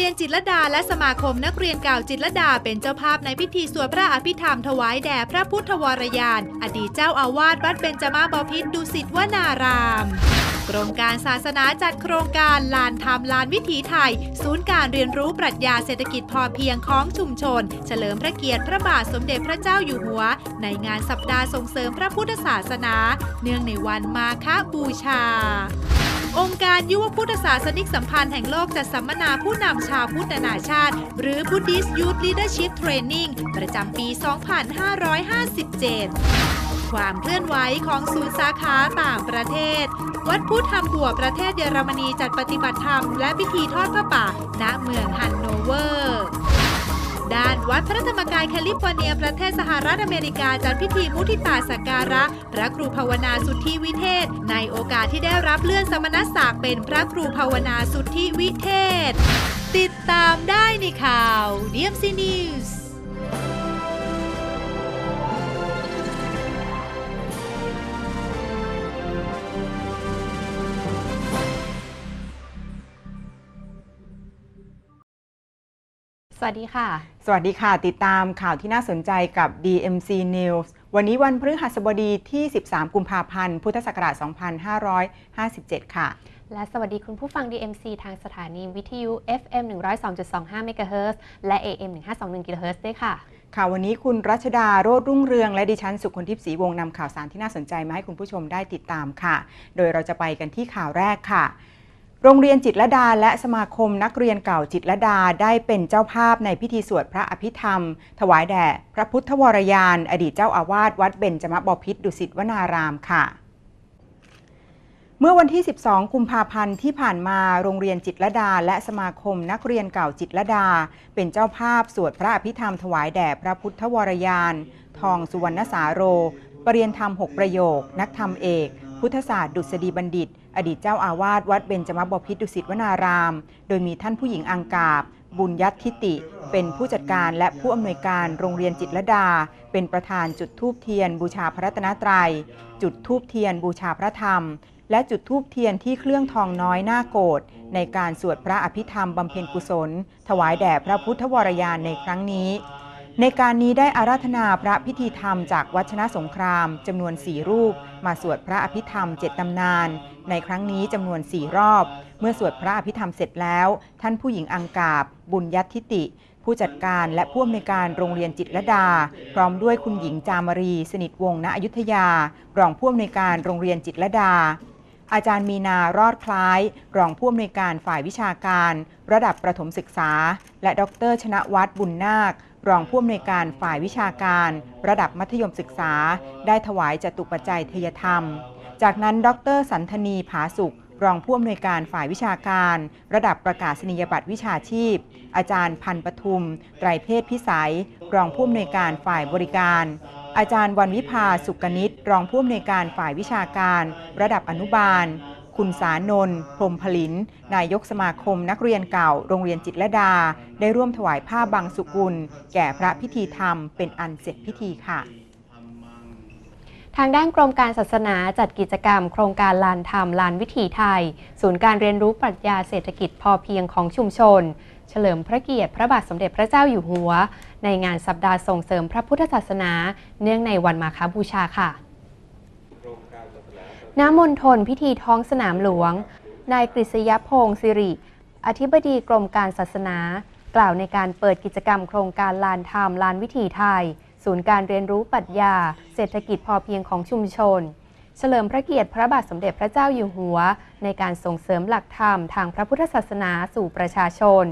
รียนจิตรดาและสมาคมนักเรียนเก่าจิตรดาเป็นเจ้าภาพในพิธีสวดพระอภิธรรมถวายแด่พระพุทธวรยาน อดีตเจ้าอาวาสวัดเบญจมาบพิตรดุสิตวนารามกรมการศาสนาจัดโครงการลานธรรมลานวิถีไทย ศูนย์การเรียนรู้ปรัชญาเศรษฐกิจพอเพียงของชุมชน เฉลิมพระเกียรติพระบาทสมเด็จพระเจ้าอยู่หัว ในงานสัปดาห์ส่งเสริมพระพุทธศาสนา เนื่องในวันมาฆบูชา องค์การยุวพุทธศาสนิกสัมพันธ์แห่งโลกจัดสัมมนาผู้นำชาวพุทธนานาชาติ หรือ Buddhist Youth Leadership Training ประจำปี 2557ความเคลื่อนไหวของศูนย์สาขาต่างประเทศ วัดพุทธธรรมบัวประเทศเยอรมนีจัดปฏิบัติธรรมและพิธีทอดพระป่าณเมืองฮันโนเวอร์ ด้านวัดพระธรรมกายแคลิฟอร์เนีย ประเทศสหรัฐอเมริกาจัดพิธีมุทิตาสักการะ พระครูภาวนาสุทธิวิเทศ ในโอกาสที่ได้รับเลื่อนสมณศักดิ์เป็นพระครูภาวนาสุทธิวิเทศ ติดตามได้ในข่าวเดียมซีนิว สวัสดีค่ะ สวัสดีค่ะ ติดตามข่าวที่น่าสนใจกับ DMC News วันนี้วันพฤหัสบดีที่ 13 กุมภาพันธ์ พุทธศักราช 2557 ค่ะ และสวัสดีคุณผู้ฟัง DMC ทางสถานีวิทยุ FM 102.25 MHz และ AM 1521 kHz ด้วยค่ะ ค่ะ วันนี้คุณรัชดาโรดรุ่งเรือง และดิฉันสุขคนทิพย์ศรีวงศ์นำข่าวสารที่น่าสนใจมาให้คุณผู้ชมได้ติดตามค่ะ โดยเราจะไปกันที่ข่าวแรกค่ะ โรงเรียนจิตรดาและสมาคมนักเรียนเก่าจิตรดาได้เป็นเจ้าภาพในพิธีสวดพระอภิธรรม ถวายแด่พระพุทธวรยาน อดีตเจ้าอาวาสวัดเบญจมบพิตรดุสิตวนารามค่ะ เมื่อวันที่ 12 กุมภาพันธ์ที่ผ่านมาโรงเรียนจิตรดา และสมาคมนักเรียนเก่าจิตรดา เป็นเจ้าภาพสวดพระอภิธรรมถวายแด่พระพุทธวรยาน ทองสุวรรณสาโรปรริยนธรรม 6 ประโยค นักธรรมเอก พุทธศาสตร์ดุษฎีบัณฑิต อดีตเจ้าอาวาสวัดเบญจมบพิตรดุสิตวนาราม โดยมีท่านผู้หญิงอังกาบ บุญยัตทิติ เป็นผู้จัดการและผู้อำนวยการโรงเรียนจิตรลดา เป็นประธานจุดธูปเทียนบูชาพระรัตนตรัย จุดธูปเทียนบูชาพระธรรม และจุดธูปเทียนที่เครื่องทองน้อยหน้าโกรธในการสวดพระอภิธรรมบำเพ็ญกุศล ถวายแด่พระพุทธวรยานในครั้งนี้ในการนี้ได้อาราธนาพระพิธีธรรมจากวัชนะสงครามจำนวนสี่รูป มาสวดพระอภิธรรมเจ็ดตำนาน ในครั้งนี้จำนวนสี่รอบ เมื่อสวดพระอภิธรรมเสร็จแล้ว ท่านผู้หญิงอังกาบ บุญยัตทิติ ผู้จัดการและผู้อำนวยการโรงเรียนจิตรดา พร้อมด้วยคุณหญิงจามรี สนิทวงศ์ณอยุธยา รองผู้อำนวยการโรงเรียนจิตรดาอาจารย์มีนารอดคล้าย รองผู้อำนวยการฝ่ายวิชาการ ระดับประถมศึกษา และดรชนะวัฒน์บุญนาค รองผู้อำนวยการฝ่ายวิชาการ ระดับมัธยมศึกษา ได้ถวายจตุปัจจัยเทยธรรม จากนั้นดรสันธนีผาสุข รองผู้อำนวยการฝ่ายวิชาการ ระดับประกาศนียบัตรวิชาชีพ อาจารย์พันปทุม ไตรเพศพิสัย รองผู้อำนวยการฝ่ายบริการ อาจารย์วันวิภาสุกนิตรองผู้อำนวยการฝ่ายวิชาการ ระดับอนุบาล คุณสานนท์พรหมผลิน นายกสมาคมนักเรียนเก่า โรงเรียนจิตรลดา ได้ร่วมถวายผ้าบางสุกุล แก่พระพิธีธรรม เป็นอันเสร็จพิธีค่ะทางด้านกรมการศาสนาจัดกิจกรรม โครงการลานธรรมลานวิถีไทย ศูนย์การเรียนรู้ปรัชญาเศรษฐกิจพอเพียงของชุมชน เฉลิมพระเกียรติพระบาทสมเด็จพระเจ้าอยู่หัว ในงานสัปดาห์ส่งเสริมพระพุทธศาสนา เนื่องในวันมาฆบูชาค่ะ น้ำมนทนพิธีท้องสนามหลวง นายกฤษยพงศ์สิริ อธิบดีกรมการศาสนา กล่าวในการเปิดกิจกรรมโครงการลานธรรมลานวิถีไทย ศูนย์การเรียนรู้ปรัชญา เศรษฐกิจพอเพียงของชุมชน เฉลิมพระเกียรติพระบาทสมเด็จพระเจ้าอยู่หัว ในการส่งเสริมหลักธรรมทางพระพุทธศาสนาสู่ประชาชน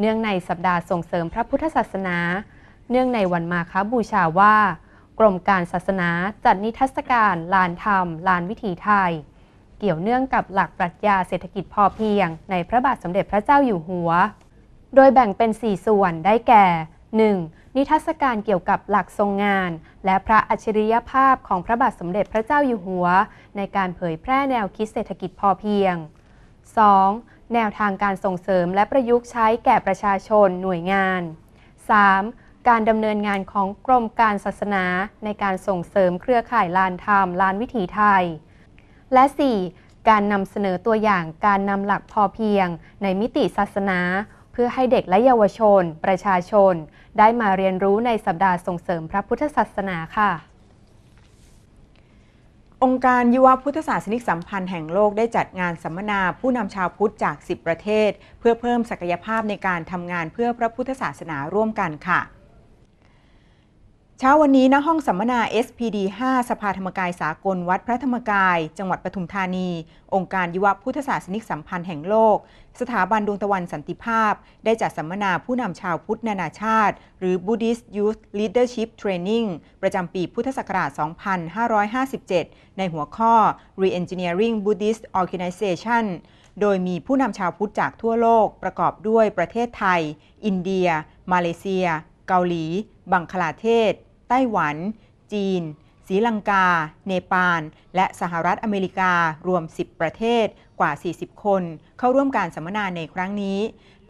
เนื่องในสัปดาห์ส่งเสริมพระพุทธศาสนา เนื่องในวันมาฆบูชาว่า กรมการศาสนาจัดนิทรรศการลานธรรม ลานวิถีไทย เกี่ยวเนื่องกับหลักปรัชญาเศรษฐกิจพอเพียง ในพระบาทสมเด็จพระเจ้าอยู่หัว โดยแบ่งเป็น 4 ส่วนได้แก่ 1. นิทรรศการเกี่ยวกับหลักทรงงาน และพระอัจฉริยภาพของพระบาทสมเด็จพระเจ้าอยู่หัว ในการเผยแพร่แนวคิดเศรษฐกิจพอเพียง 2. แนวทางการส่งเสริมและประยุกต์ใช้แก่ประชาชนหน่วยงาน 3. การดำเนินงานของกรมการศาสนาในการส่งเสริมเครือข่ายลานธรรมลานวิถีไทย และ 4. การนำเสนอตัวอย่างการนำหลักพอเพียง ในมิติศาสนา เพื่อให้เด็กและเยาวชน ประชาชน ได้มาเรียนรู้ในสัปดาห์ส่งเสริมพระพุทธศาสนาค่ะองค์การยุวพุทธศาสนิกสัมพันธ์แห่งโลกได้จัดงานสัมมนาผู้นำชาวพุทธจาก 10 ประเทศ เพื่อเพิ่มศักยภาพในการทำงานเพื่อพระพุทธศาสนาร่วมกันค่ะ เช้าวันนี้ณห้องสัมมนา SPD 5 สภาธรรมกายสากลวัดพระธรรมกาย จังหวัดปทุมธานี องค์การยุวพุทธศาสนิกสัมพันธ์แห่งโลก สถาบันดวงตะวันสันติภาพ ได้จัดสัมมนาผู้นำชาวพุทธนานาชาติ หรือ Buddhist Youth Leadership Training ประจำปีพุทธศักราช 2557 ในหัวข้อ Re-engineering Buddhist Organization โดยมีผู้นำชาวพุทธจากทั่วโลกประกอบด้วยประเทศไทย อินเดีย มาเลเซีย เกาหลี บังคลาเทศ ไต้หวัน จีนศรีลังกา เนปาล และสหรัฐอเมริการวม 10 ประเทศกว่า 40 คน เข้าร่วมการสัมมนาในครั้งนี้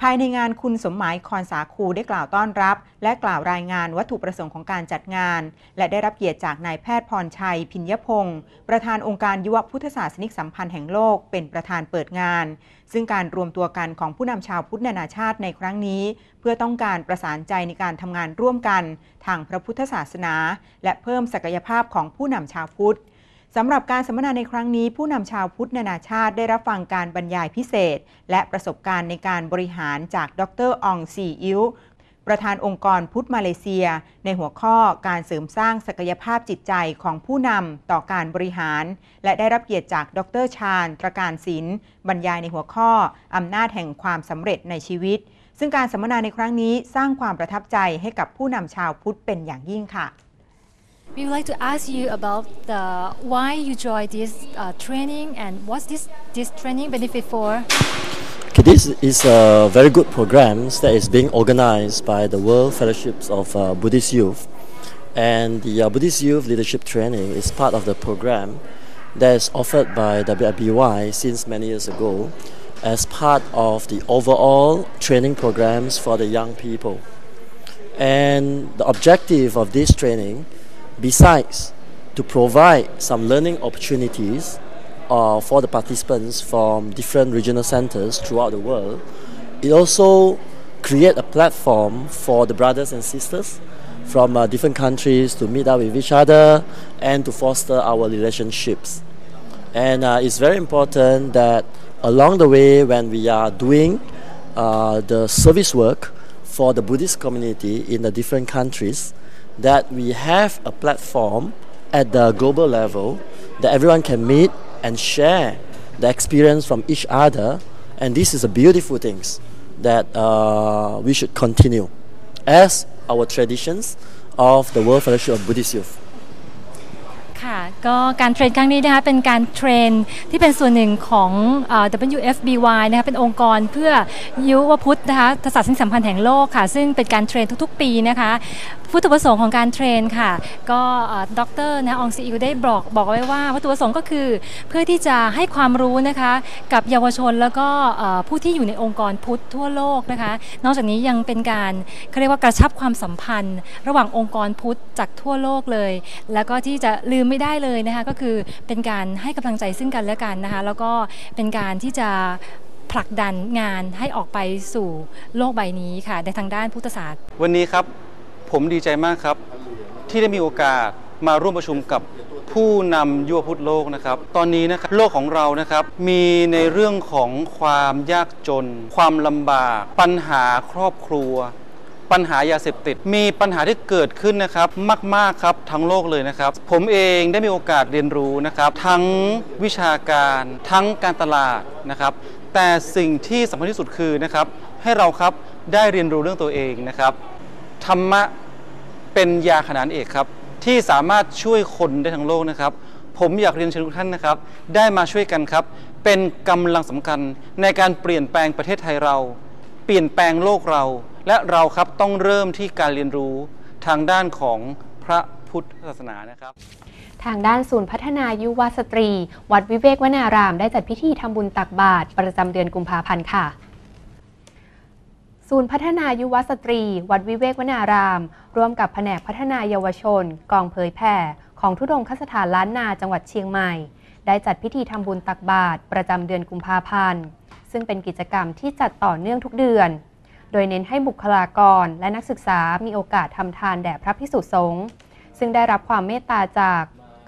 ภายในงานคุณสมหมายคอนสาคูได้กล่าวต้อนรับ และกล่าวรายงานวัตถุประสงค์ของการจัดงาน และได้รับเกียรติจากนายแพทย์พรชัย พิญญพงศ์ประธานองค์การยุวพุทธศาสนิกสัมพันธ์แห่งโลกเป็นประธานเปิดงาน ซึ่งการรวมตัวกันของผู้นำชาวพุทธนานาชาติในครั้งนี้ เพื่อต้องการประสานใจในการทำงานร่วมกัน ทางพระพุทธศาสนา และเพิ่มศักยภาพของผู้นำชาวพุทธ สำหรับการสัมมนาในครั้งนี้ผู้นำชาวพุทธนานาชาติได้รับฟังการบรรยายพิเศษ และประสบการณ์ในการบริหารจากดรอองซีอิวประธานองค์กรพุทธมาเลเซีย ในหัวข้อการเสริมสร้างศักยภาพจิตใจของผู้นำต่อการบริหาร และได้รับเกียรติจากดรชาญตรการศิลป์บรรยายในหัวข้ออำนาจแห่งความสำเร็จในชีวิต ซึ่งการสัมมนาในครั้งนี้สร้างความประทับใจให้กับผู้นำชาวพุทธเป็นอย่างยิ่งค่ะ We would like to ask you about the why you joined this uh, training and what's this this training benefit for? This is a very good program that is being organized by the World Fellowships of uh, Buddhist Youth. And the uh, Buddhist Youth Leadership Training is part of the program that is offered by WIBY since many years ago as part of the overall training programs for the young people. And the objective of this training, besides to provide some learning opportunities uh, for the participants from different regional centers throughout the world, it also create a platform for the brothers and sisters from uh, different countries to meet up with each other and to foster our relationships. And uh, it's very important that along the way, when we are doing uh, the service work for the Buddhist community in the different countries, that we have a platform at the global level that everyone can meet and share the experience from each other. And this is a beautiful thing that uh, we should continue as our traditions of the World Fellowship of Buddhist Youth. ค่ะ ก็การเทรนครั้งนี้นะคะเป็นการเทรนที่เป็นส่วนหนึ่งของเอ่อ WFBY นะคะเป็นองค์กรเพื่อยุวพุทธนะคะศาสนิกสัมพันธ์แห่งโลกค่ะ ซึ่งเป็นการเทรนทุกๆ ปีนะคะวัตถุประสงค์ของการเทรนค่ะ ก็ด็อกเตอร์นะองซีอิวได้บอกบอกไว้ว่าวัตถุประสงค์ก็คือ เพื่อที่จะให้ความรู้นะคะกับเยาวชนแล้วก็ผู้ที่อยู่ในองค์กรพุทธทั่วโลกนะคะ นอกจากนี้ยังเป็นการเขาเรียกว่ากระชับความสัมพันธ์ ระหว่างองค์กรพุทธจากทั่วโลกเลย แล้วก็ที่จะลืมไม่ได้เลยนะคะก็คือเป็นการให้กำลังใจซึ่งกันและกันนะคะแล้วก็เป็นการที่จะผลักดันงานให้ออกไปสู่โลกใบนี้ค่ะในทางด้านพุทธศาสตร์ วันนี้ครับผมดีใจมากครับ ที่ได้มีโอกาสมาร่วมประชุมกับผู้นำยุวพุทธโลกนะครับ ตอนนี้นะครับโลกของเรานะครับ มีในเรื่องของความยากจน ความลำบาก ปัญหาครอบครัว ปัญหายาเสพติด มีปัญหาที่เกิดขึ้นนะครับมาก ๆ ครับทั้งโลกเลยนะครับ ผมเองได้มีโอกาสเรียนรู้นะครับ ทั้งวิชาการทั้งการตลาดนะครับ แต่สิ่งที่สำคัญที่สุดคือนะครับให้เราครับได้เรียนรู้เรื่องตัวเองนะครับธรรมะเป็นยาขนานเอกครับที่สามารถช่วยคนได้ทั้งโลกนะครับ ผมอยากเรียนเชิญทุกท่านนะครับ ได้มาช่วยกันครับ เป็นกำลังสำคัญในการเปลี่ยนแปลงประเทศไทยเรา เปลี่ยนแปลงโลกเรา และเราครับต้องเริ่มที่การเรียนรู้ทางด้านของพระพุทธศาสนานะครับ ทางด้านศูนย์พัฒนายุวสตรี วัดวิเวกวนาราม ได้จัดพิธีทำบุญตักบาตรประจำเดือนกุมภาพันธ์ค่ะศูนย์พัฒนายุวสตรี วัดวิเวกวนาราม ร่วมกับแผนกพัฒนาเยาวชน กองเผยแผ่ ของทุดงคสถานล้านนาจังหวัดเชียงใหม่ ได้จัดพิธีทำบุญตักบาตรประจำเดือนกุมภาพันธ์ ซึ่งเป็นกิจกรรมที่จัดต่อเนื่องทุกเดือน โดยเน้นให้บุคลากรและนักศึกษามีโอกาสทำทานแด่พระพิสุสงฆ์ซึ่งได้รับความเมตตาจาก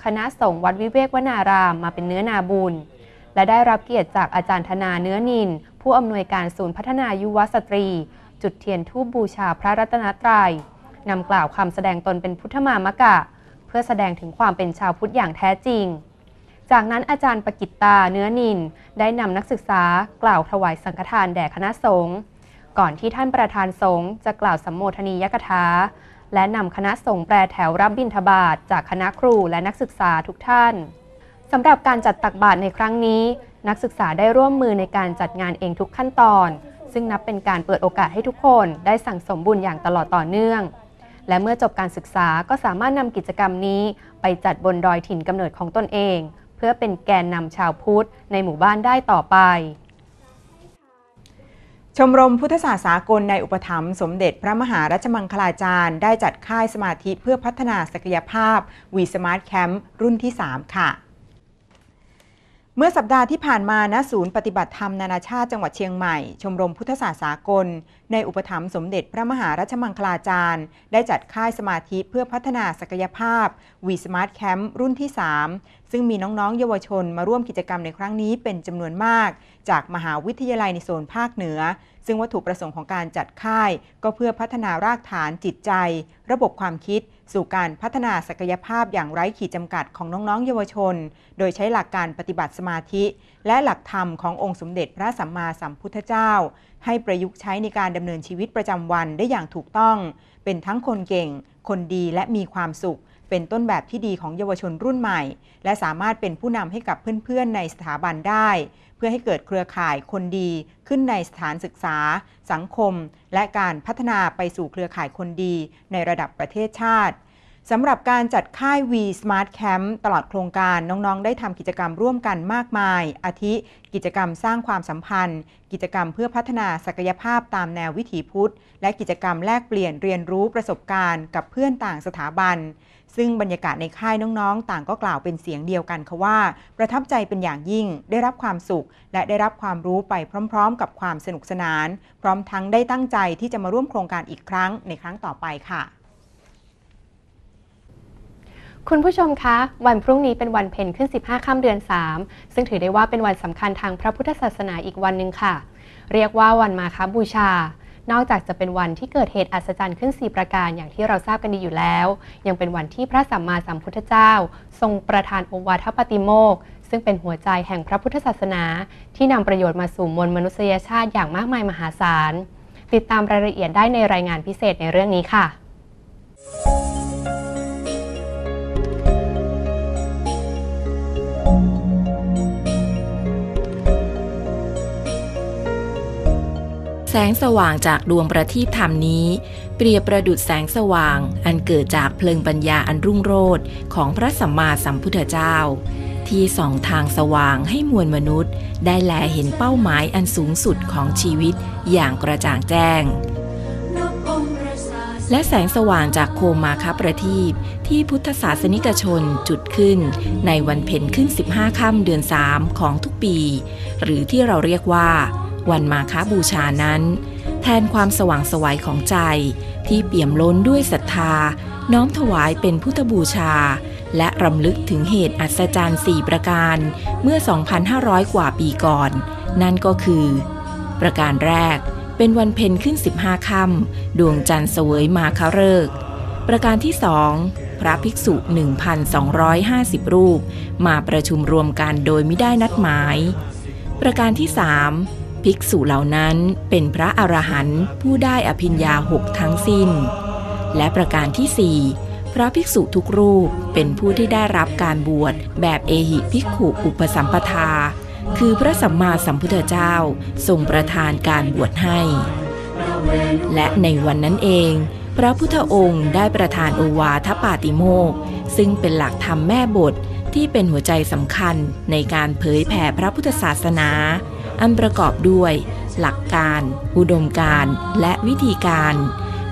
คณะสงฆ์วัดวิเวกวนารามมาเป็นเนื้อนาบุญ และได้รับเกียรติจากอาจารย์ธนาเนื้อนิน ผู้อำนวยการศูนย์พัฒนายุวสตรี จุดเทียนทูบบูชาพระรัตนตรยัยนำกล่าวคำแสดงตนเป็นพุทธมามกะ เพื่อแสดงถึงความเป็นชาวพุทธอย่างแท้จริง จากนั้นอาจารย์ปกิตตาเนื้อนิน ได้นำนักศึกษากล่าวถวายสังฆทานแด่คณะสงฆ์ ก่อนที่ท่านประธานสงฆ์จะกล่าวสัมโมทนียกถาและนำคณะสงฆ์แปรแถวรับบิณฑบาตจากคณะครูและนักศึกษาทุกท่านสำหรับการจัดตักบาตรในครั้งนี้ นักศึกษาได้ร่วมมือในการจัดงานเองทุกขั้นตอน ซึ่งนับเป็นการเปิดโอกาสให้ทุกคนได้สั่งสมบุญอย่างตลอดต่อเนื่อง และเมื่อจบการศึกษาก็สามารถนำกิจกรรมนี้ ไปจัดบนดอยถิ่นกำเนิดของตนเอง เพื่อเป็นแกนนำชาวพุทธในหมู่บ้านได้ต่อไป ชมรมพุทธศาสสากลในอุปถัมภ์สมเด็จพระมหารัชมังคลาจารย์ ได้จัดค่ายสมาธิเพื่อพัฒนาศักยภาพวีสมาร์ทแคมป์รุ่นที่ 3 ค่ะ เมื่อสัปดาห์ที่ผ่านมาณศูนย์ปฏิบัติธรรมนานาชาติจังหวัดเชียงใหม่ ชมรมพุทธศาสสากล ในอุปถัมภ์สมเด็จพระมหารัชมังคลาจารย์ ได้จัดค่ายสมาธิเพื่อพัฒนาศักยภาพวีสมาร์ทแคมป์รุ่นที่ 3ซึ่งมีน้องๆ เยาวชนมาร่วมกิจกรรมในครั้งนี้เป็นจำนวนมาก จากมหาวิทยาลัยในโซนภาคเหนือ ซึ่งวัตถุประสงค์ของการจัดค่าย ก็เพื่อพัฒนารากฐานจิตใจ ระบบความคิด สู่การพัฒนาศักยภาพอย่างไร้ขีดจำกัดของน้องๆ เยาวชน โดยใช้หลักการปฏิบัติสมาธิ และหลักธรรมขององค์สมเด็จพระสัมมาสัมพุทธเจ้า ให้ประยุกต์ใช้ในการดำเนินชีวิตประจำวันได้อย่างถูกต้อง เป็นทั้งคนเก่ง คนดีและมีความสุข เป็นต้นแบบที่ดีของเยาวชนรุ่นใหม่ และสามารถเป็นผู้นำให้กับเพื่อนๆ ในสถาบันได้ เพื่อให้เกิดเครือข่ายคนดีขึ้นในสถานศึกษา สังคม และการพัฒนาไปสู่เครือข่ายคนดีในระดับประเทศชาติสำหรับการจัดค่าย V Smart Camp ตลอดโครงการน้องๆ ได้ทำกิจกรรมร่วมกันมากมาย อาทิ กิจกรรมสร้างความสัมพันธ์ กิจกรรมเพื่อพัฒนาศักยภาพตามแนววิถีพุทธ และกิจกรรมแลกเปลี่ยนเรียนรู้ประสบการณ์กับเพื่อนต่างสถาบัน ซึ่งบรรยากาศในค่ายน้องๆ ต่างก็กล่าวเป็นเสียงเดียวกันค่ะว่า ประทับใจเป็นอย่างยิ่งได้รับความสุข และได้รับความรู้ไปพร้อม ๆ กับความสนุกสนาน พร้อมทั้งได้ตั้งใจที่จะมาร่วมโครงการอีกครั้งในครั้งต่อไปค่ะ คุณผู้ชมคะ วันพรุ่งนี้เป็นวันเพ็ญขึ้น 15 ค่ำเดือน 3 ซึ่งถือได้ว่าเป็นวันสำคัญทางพระพุทธศาสนาอีกวันหนึ่งค่ะ เรียกว่าวันมาคบูชา นอกจากจะเป็นวันที่เกิดเหตุอัศจรรย์ขึ้น 4 ประการอย่างที่เราทราบกันดีอยู่แล้ว ยังเป็นวันที่พระสัมมาสัมพุทธเจ้า ทรงประทานโอวาทปฏิโมกข์ซึ่งเป็นหัวใจแห่งพระพุทธศาสนา ที่นำประโยชน์มาสู่มวลมนุษยชาติอย่างมากมายมหาศาล ติดตามรายละเอียดได้ในรายงานพิเศษในเรื่องนี้ค่ะ แสงสว่างจากดวงประทีปธรรมนี้ เปรียบประดุดแสงสว่าง อันเกิดจากเพลิงปัญญาอันรุ่งโรจน์ของพระสัมมาสัมพุทธเจ้า ที่ส่องทางสว่างให้มวลมนุษย์ ได้แลเห็นเป้าหมายอันสูงสุดของชีวิตอย่างกระจ่างแจ้ง และแสงสว่างจากโคมมาคประทีปที่พุทธศาสนิกชนจุดขึ้น ในวันเพ็ญขึ้น 15 ค่ำเดือน 3 ของทุกปี หรือที่เราเรียกว่า วันมาคบูชานั้น แทนความสว่างสวัยของใจ ที่เปี่ยมล้นด้วยศรัทธา น้อมถวายเป็นพุทธบูชา และรำลึกถึงเหตุอัศจรรย์4ประการเมื่อ 2,500 กว่าปีก่อน นั่นก็คือ ประการแรกเป็นวันเพ็ญขึ้น 15ค่ำดวงจันทร์เสวยมาคฤกษ์ประการที่สองพระภิกษุ 1,250 รูป มาประชุมรวมกันโดยไม่ได้นัดหมาย ประการที่สาม ภิกษุเหล่านั้นเป็นพระอรหันต์ผู้ได้อภิญญาหกทั้งสิ้น และประการที่สี่พระภิกษุทุกรูปเป็นผู้ที่ได้รับการบวชแบบเอหิภิกขุอุปสัมปทา คือพระสัมมาสัมพุทธเจ้าทรงประทานการบวชให้ และในวันนั้นเอง พระพุทธองค์ได้ประทานโอวาทปาติโมกซึ่งเป็นหลักธรรมแม่บทที่เป็นหัวใจสำคัญในการเผยแผ่พระพุทธศาสนา อันประกอบด้วย หลักการ อุดมการและวิธีการ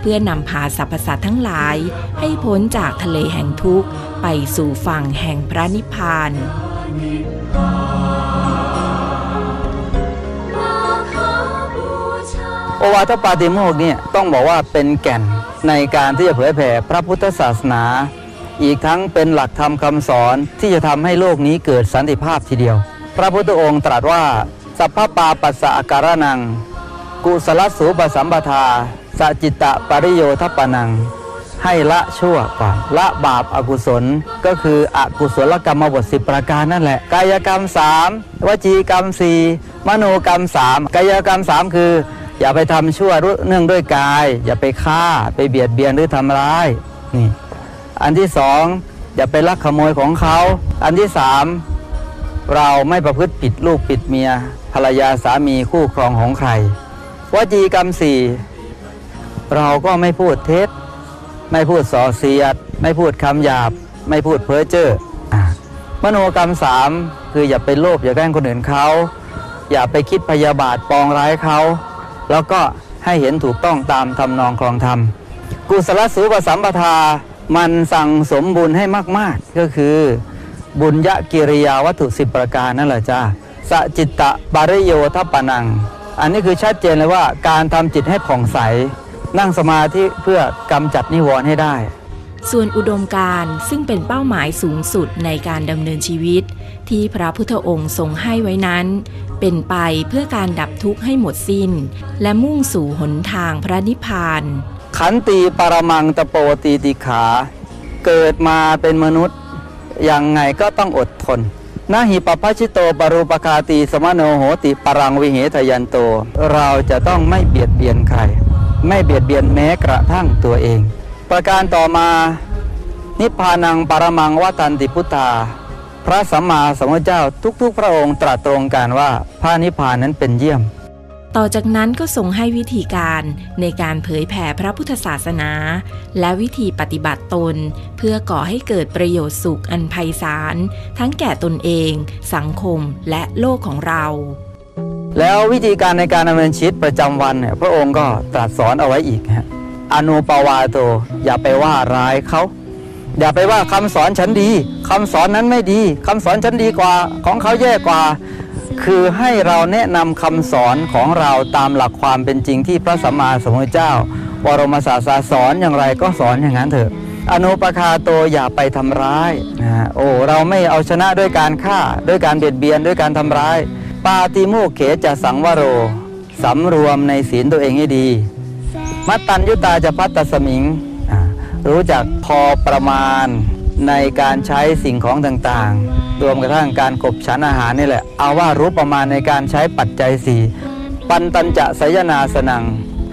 เพื่อนำพาสรรพสัตว์ทั้งหลาย ให้พ้นจากทะเลแห่งทุกข์ ไปสู่ฝั่งแห่งพระนิพพานโอวาทปาติโมกเนี่ยต้องบอกว่าเป็นแก่นในการที่จะเผยแผ่พระพุทธศาสนา อีกทั้งเป็นหลักธรรมคำสอนที่จะทำให้โลกนี้เกิดสันติภาพทีเดียว พระพุทธองค์ตรัสว่า สัพพปาปัสสะอาการนัง กุศลสูปสัมปทาสจิตตะปริโยทปนัง ให้ละชั่วก่อนละบาปอากุศลก็คืออกุศลกรรมบทสิประการนั่นแหละ กายกรรมสามวจีกรรมสี่มโนกรรมสามกายกรรมสามคือ อย่าไปทำชั่วเนื่องด้วยกาย อย่าไปฆ่าไปเบียดเบียนหรือทำร้ายนี่อันที่สองอย่าไปลักขโมยของเขา อันที่สาม เราไม่ประพฤติผิดลูกผิดเมีย ภรรยาสามีคู่ครองของใครวจีกรรมสี่เราก็ไม่พูดเท็จ ไม่พูดส่อเสียด ไม่พูดคำหยาบ ไม่พูดเพ้อเจ้อมโนกรรมสามคืออย่าไปโลภอย่าแกล้งคนอื่นเขา อย่าไปคิดพยาบาทปองร้ายเขา แล้วก็ให้เห็นถูกต้องตามทำนองครองธรรม กุศลสูปสัมปทา มันสั่งสมบุญให้มาก ๆ ก็คือ บุญยกิริยาวัตถุสิบประการนั่นแหละจ้าสจิตตะปริโยทปนัง อันนี้คือชัดเจนเลยว่าการทำจิตให้ผ่องใส นั่งสมาธิเพื่อกำจัดนิวรณ์ให้ได้ ส่วนอุดมการณ์ซึ่งเป็นเป้าหมายสูงสุดในการดำเนินชีวิต ที่พระพุทธองค์ทรงให้ไว้นั้น เป็นไปเพื่อการดับทุกข์ให้หมดสิ้น และมุ่งสู่หนทางพระนิพพาน ขันตีปรมังตะโปตีติขา เกิดมาเป็นมนุษย์ ยังไงก็ต้องอดทนนาหิปปัชิโตปรูปคาตีสมโนโหติปรังวิเหทยันโต เราจะต้องไม่เบียดเบียนใคร ไม่เบียดเบียนแม้กระทั่งตัวเอง ประการต่อมา นิพพานังปรมังวัตันติพุทธา พระสัมมาสัมพุทธเจ้าทุกๆ พระองค์ตรัสตรงกันว่าพระนิพพานนั้นเป็นเยี่ยม ต่อจากนั้นก็ทรงให้วิธีการในการเผยแผ่พระพุทธศาสนา และวิธีปฏิบัติตน เพื่อก่อให้เกิดประโยชน์สุขอันไพศาล ทั้งแก่ตนเอง สังคมและโลกของเรา แล้ววิธีการในการดำเนินชีวิตประจำวันเนี่ยพระองค์ก็ตรัสสอนเอาไว้อีกฮะอนุปวาโต อย่าไปว่าร้ายเขาอย่าไปว่าคำสอนฉันดีคำสอนนั้นไม่ดีคำสอนฉันดีกว่าของเขาแย่กว่า คือให้เราแนะนำคำสอนของเราตามหลักความเป็นจริงที่พระสัมมาสัมพุทธเจ้าบรมศาสดาสอนอย่างไรก็สอนอย่างนั้นเถอะ อนุปคาโตอย่าไปทำร้ายนะฮะโอ้เราไม่เอาชนะด้วยการฆ่าด้วยการเบียดเบียนด้วยการทำร้าย ปาติโมกเขจะสังวโรสำรวมในศีลตัวเองให้ดี มัตตัญยุตาจะพัตตสมิง รู้จักพอประมาณในการใช้สิ่งของต่างๆ รวมกระทั่งการกบฉันอาหารนี่แหละ เอาว่ารู้ประมาณในการใช้ปัจจัยสี่ปันตัญจะสยนาสนัง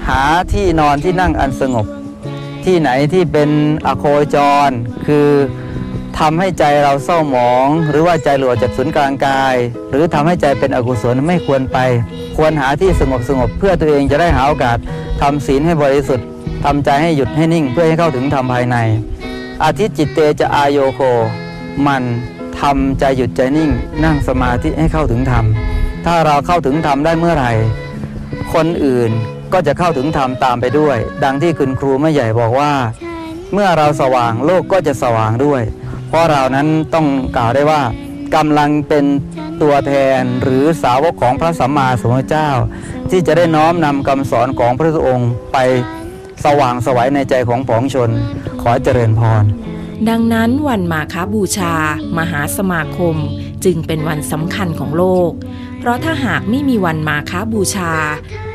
หาที่นอนที่นั่งอันสงบ ที่ไหนที่เป็นอโคจร คือทำให้ใจเราเศร้าหมอง หรือว่าใจหลวจากศูนย์กลางกาย หรือทำให้ใจเป็นอกุศลไม่ควรไป ควรหาที่สงบสงบเพื่อตัวเองจะได้หาโอกาสทำศีลให้บริสุทธิ์ทำใจให้หยุดให้นิ่งเพื่อให้เข้าถึงธรรมภายใน อาทิตย์จิตเตจะอายโยโค มัน ทำใจหยุดใจนิ่ง นั่งสมาธิให้เข้าถึงธรรม ถ้าเราเข้าถึงธรรมได้เมื่อไหร่ คนอื่นก็จะเข้าถึงธรรมตามไปด้วย ดังที่คุณครูแม่ใหญ่บอกว่า เมื่อเราสว่างโลกก็จะสว่างด้วย เพราะเรานั้นต้องกล่าวได้ว่ากำลังเป็นตัวแทนหรือสาวกของพระสัมมาสัมพุทธเจ้า ที่จะได้น้อมนำคำสอนของพระพุทธองค์ไปสว่างสวัยในใจของผองชน ขอเจริญพร ดังนั้นวันมาคบูชา มหาสมาคม จึงเป็นวันสำคัญของโลก เพราะถ้าหากไม่มีวันมาคบูชา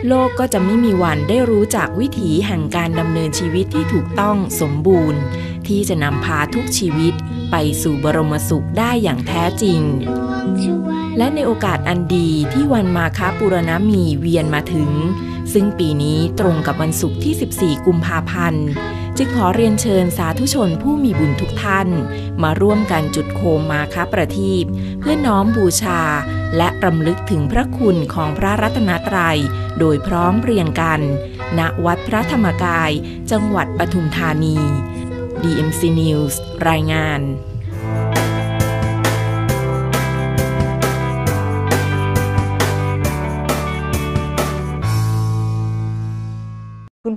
โลกก็จะไม่มีวันได้รู้จักวิถีแห่งการดำเนินชีวิตที่ถูกต้องสมบูรณ์ ที่จะนำพาทุกชีวิตไปสู่บรมสุขได้อย่างแท้จริง และในโอกาสอันดีที่วันมาคปุรณมีเวียนมาถึง ซึ่งปีนี้ตรงกับวันศุกร์ที่ 14 กุมภาพันธ์ จึงขอเรียนเชิญสาธุชนผู้มีบุญทุกท่าน มาร่วมกันจุดโคมมาคประทีปเพื่อน้อมบูชา และรำลึกถึงพระคุณของพระรัตนตรัย โดยพร้อมเรียงกัน ณวัดพระธรรมกาย จังหวัดปทุมธานี DMC News รายงาน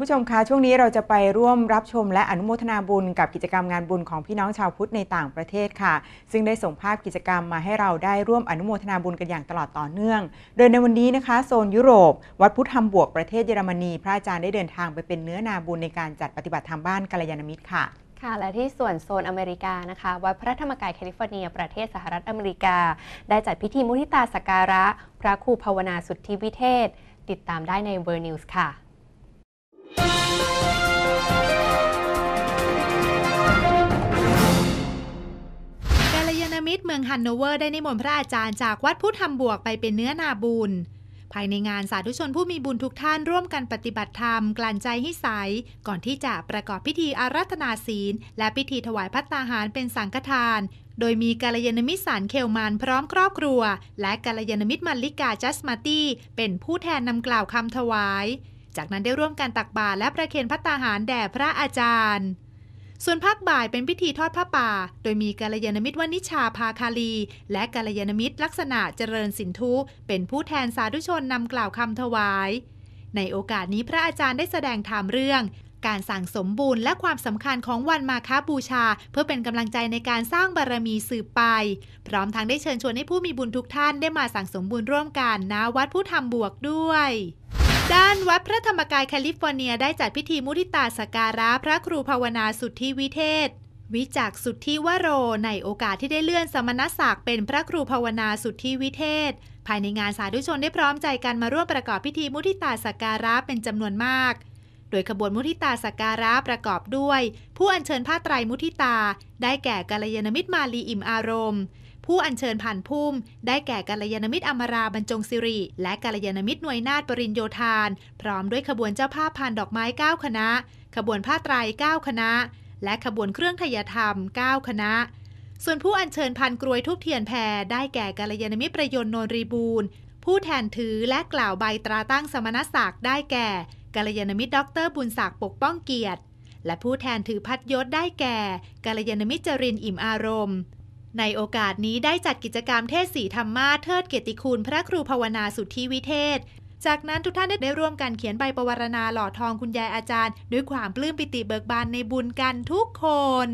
ผู้ชมคะช่วงนี้เราจะไปร่วมรับชมและอนุโมทนาบุญกับกิจกรรมงานบุญของพี่น้องชาวพุทธในต่างประเทศค่ะ ซึ่งได้ส่งภาพกิจกรรมมาให้เราได้ร่วมอนุโมทนาบุญกันอย่างตลอดต่อเนื่อง โดยในวันนี้นะคะ โซนยุโรป วัดพุทธธรรมบวกประเทศเยอรมนี พระอาจารย์ได้เดินทางไปเป็นเนื้อนาบุญในการจัดปฏิบัติธรรมบ้านกัลยาณมิตรค่ะค่ะและที่ส่วนโซนอเมริกานะคะวัดพระธรรมกายแคลิฟอร์เนีย ประเทศสหรัฐอเมริกา ได้จัดพิธีมุทิตาสักการะ พระครูภาวนาสุทธิวิเทศ ติดตามได้ในเวอร์นิวส์ค่ะ ยาณมิตรเมืองฮันโนเวอร์ได้นิมนต์พระอาจารย์จากวัดพุทธธรรมบวกไปเป็นเนื้อนาบุญ ภายในงานสาธุชนผู้มีบุญทุกท่านร่วมกันปฏิบัติธรรม กลั่นใจให้ใส ก่อนที่จะประกอบพิธีอารัธนาศีล และพิธีถวายพัตตาหารเป็นสังฆทาน โดยมีกาลยาณมิตรสารเคลมันพร้อมครอบครัว และกาลยาณมิตรมัลลิกาจัสมาตี้เป็นผู้แทนนำกล่าวคำถวาย จากนั้นได้ร่วมกันตักบาตรและประเคนพัตตาหารแด่พระอาจารย์ ส่วนภาคบ่ายเป็นพิธีทอดผ้าป่า โดยมีกาลยานมิตรวนิชาพาคาลี และกาลยานมิตรลักษณะเจริญสินทุ เป็นผู้แทนสาธุชนนำกล่าวคำถวาย ในโอกาสนี้พระอาจารย์ได้แสดงธรรมเรื่องการสั่งสมบุญและความสำคัญของวันมาคาบูชา เพื่อเป็นกำลังใจในการสร้างบารมีสืบไป พร้อมทั้งได้เชิญชวนให้ผู้มีบุญทุกท่านได้มาสั่งสมบุญร่วมกันณวัดผู้ทำบวกด้วย ด้านวัดพระธรรมกายแคลิฟอร์เนียได้จัดพิธีมุทิตาสการะพระครูภาวนาสุทธิวิเทศ วิจักสุทธิวโร ในโอกาสที่ได้เลื่อนสมณศักดิ์เป็นพระครูภาวนาสุทธิวิเทศ ภายในงานสาธุชนได้พร้อมใจกันมาร่วมประกอบพิธีมุทิตาสการะเป็นจำนวนมาก โดยขบวนมุทิตาสกการะประกอบด้วย ผู้อัญเชิญผ้าไตรมุทิตา ได้แก่กาลยานมิตรมาลีอิ่มอารมณ์ ผู้อัญเชิญผ่านพุ่ม ได้แก่กาลยานมิตรอมราบรรจงสิริ และกาลยานมิตรหน่วยนาฏปริญโยธาน พร้อมด้วยขบวนเจ้าภาพพานดอกไม้ 9 คณะ ขบวนผ้าไตร 9 คณะ และขบวนเครื่องทยธรรม 9 คณะ ส่วนผู้อัญเชิญพันกรวยทุบเทียนแพรได้แก่กาลยานมิตรประยนนนรีบูรณ์ผู้แทนถือและกล่าวใบตราตั้งสมณศักดิ์ได้แก่กาลยานมิตรด็อกเตอร์บุญศักดิ์ปกป้องเกียรติ และผู้แทนถือพัดยศได้แก่กาลยานมิตรจรินอิ่มอารมณ์ ในโอกาสนี้ได้จัดกิจกรรมเทศสีธรรมาเทิดเกียรติคุณ พระครูภาวนาสุทธิวิเทศ จากนั้นทุกท่านได้ร่วมกันเขียนใบประวารณาหล่อทองคุณยายอาจารย์ ด้วยความปลื้มปิติเบิกบานในบุญกันทุกคน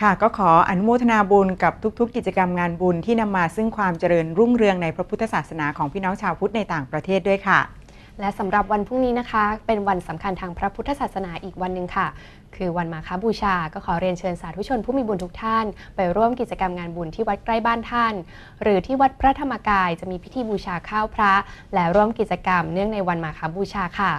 ค่ะก็ขออนุโมทนาบุญกับทุกๆ กิจกรรมงานบุญที่นำมาซึ่งความเจริญรุ่งเรืองในพระพุทธศาสนาของพี่น้องชาวพุทธในต่างประเทศด้วยค่ะ และสำหรับวันพรุ่งนี้นะคะ เป็นวันสำคัญทางพระพุทธศาสนาอีกวันหนึ่งค่ะ คือวันมาคบูชา ก็ขอเรียนเชิญสาธุชนผู้มีบุญทุกท่าน ไปร่วมกิจกรรมงานบุญที่วัดใกล้บ้านท่าน หรือที่วัดพระธรรมกายจะมีพิธีบูชาข้าวพระ และร่วมกิจกรรมเนื่องในวันมาคบูชาค่ะ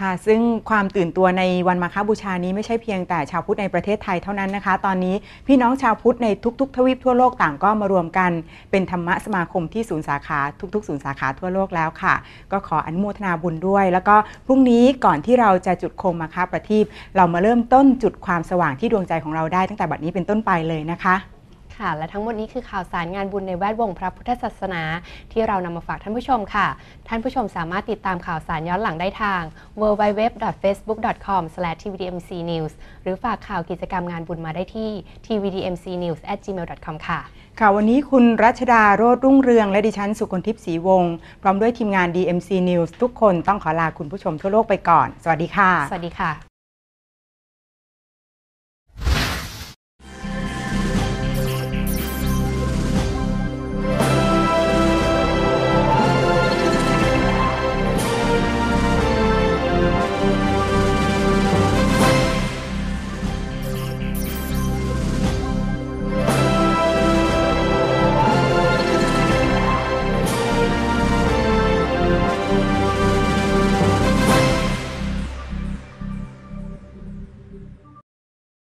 ค่ะ ซึ่งความตื่นตัวในวันมาฆบูชานี้ไม่ใช่เพียงแต่ชาวพุทธในประเทศไทยเท่านั้นนะคะ ตอนนี้พี่น้องชาวพุทธในทุก ๆ ทวีปทั่วโลกต่างก็มารวมกัน เป็นธรรมะสมาคมที่ศูนย์สาขาทุก ๆ ศูนย์สาขาทั่วโลกแล้วค่ะ ก็ขออนุโมทนาบุญด้วย แล้วก็พรุ่งนี้ก่อนที่เราจะจุดโคมมาฆประทีปเรามาเริ่มต้นจุดความสว่างที่ดวงใจของเราได้ตั้งแต่บัดนี้เป็นต้นไปเลยนะคะ ค่ะ และทั้งหมดนี้คือข่าวสารงานบุญในแวดวงพระพุทธศาสนา ที่เรานำมาฝากท่านผู้ชมค่ะ ท่านผู้ชมสามารถติดตามข่าวสารย้อนหลังได้ทาง www.facebook.com/tvdmcnews หรือฝากข่าวกิจกรรมงานบุญมาได้ที่ tvdmcnews@gmail.com ค่ะค่ะวันนี้คุณรัชดาโรธรุ่งเรือง และดิฉันสุคนทิพย์ศรีวงศ์พร้อมด้วยทีมงาน DMC News ทุกคนต้องขอลาคุณผู้ชมทั่วโลกไปก่อน สวัสดีค่ะ สวัสดีค่ะ